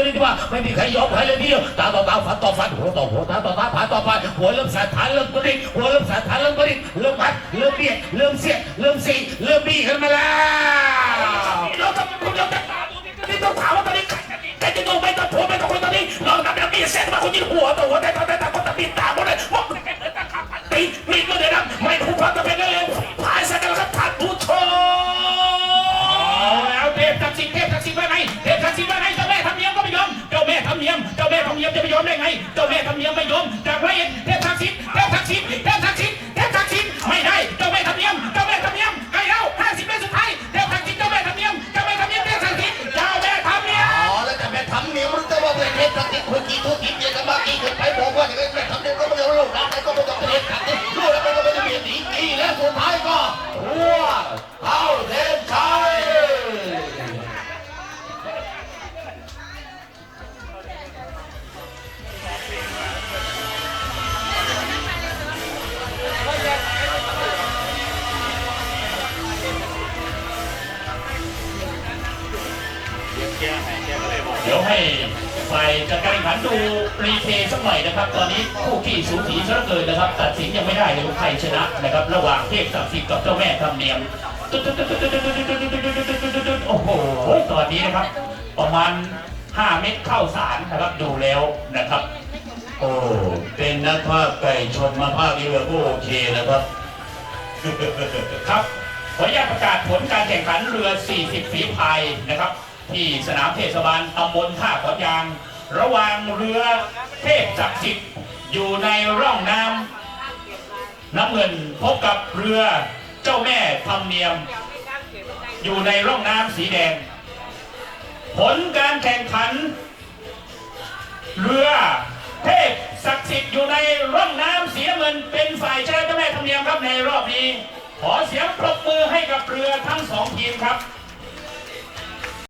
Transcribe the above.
ชนิดที่ว่าไม่มีใครยอมใครเลยทีเดียวตาต่อตาฟันต่อฟันหัวต่อหัวตาต่อตาผาต่อผาหัวเริ่มสายฐานเริ่มกระดิกหัวเริ่มสายฐานเริ่มกระดิกเริ่มพัดเริ่มเบียดเริ่มเสียดเริ่มสีเริ่มบี้ขึ้นมาแล้วเราต้องคุณเราจะตาดูนี่ต้องถามว่าตอนนี้ใครจะดีใครจะดูไม่ต้องผัวไม่ต้องคนตอนนี้เราทำแบบนี้เสร็จมาคนยิงหัวต่อหัวแต่ตอนแต่ตาคนตะปีตาหมดเลยมองแต่เกิดตาขาดตีมีก็เลยนนะไม่ผูกพันตะเป็นเร็วพายสักกันครับท่านผู้ชมเอาแล้วเทพทักษิณเทพทักษิณว่าไงเทพทักษิณว่าไง ทำเนียม เจ้าแม่ทำเนียมจะไม่ยอมได้ไง เจ้าแม่ทำเนียมไม่ยอมจากพระเอกเทพทักษิณเทพทักษิณเทพทักษิณเทพทักษิณไม่ได้ เจ้าแม่ทำเนียม เจ้าแม่ทำเนียมใครเล่าห้าสิบเมตรสุดท้ายเทพทักษิณเจ้าแม่ทำเนียม เจ้าแม่ทำเนียมเทพทักษิณเจ้าแม่ทำเนียม อ๋อแล้วจะไปทำเนียมรู้แต่ว่าเป็นเทพทักษิณคนกี่ทุกกี่เมียกันมากี่ขึ้นไปบอกว่าอย่างนี้ เดี๋ยวให้ฝ่ายจัดการแข่งขันดูรีเพย์สักหน่อยนะครับ ตอนนี้คู่ขี้สูสีซะเหลือเกินนะครับ ตัดสินยังไม่ได้เลยว่าใครชนะนะครับ ระหว่างเทพศักดิ์สิทธิ์กับเจ้าแม่ทำเนียมโอ้โหตอนนี้นะครับ ประมาณ 5 เม็ดเข้าสารนะครับดูแล้วนะครับ โอ้เป็นนักภาคไก่ชนมาภาคนี้ก็โอเคนะครับครับขออนุญาตประกาศผลการแข่งขันเรือ 40 ฝีพายนะครับ ที่สนามเทศบาลตำบลท่าขอนยาง ระหว่างเรือเทพศักดิ์สิทธิ์อยู่ในร่องน้ำน้ำเงินพบกับเรือเจ้าแม่ธรรมเนียม อยู่ในร่องน้ำสีแดง ผลการแข่งขัน เรือเทพศักดิ์สิทธิ์อยู่ในร่องน้ำสีเงินเป็นฝ่ายชนะเจ้าแม่ธรรมเนียมครับในรอบนี้ ขอเสียงปรบมือ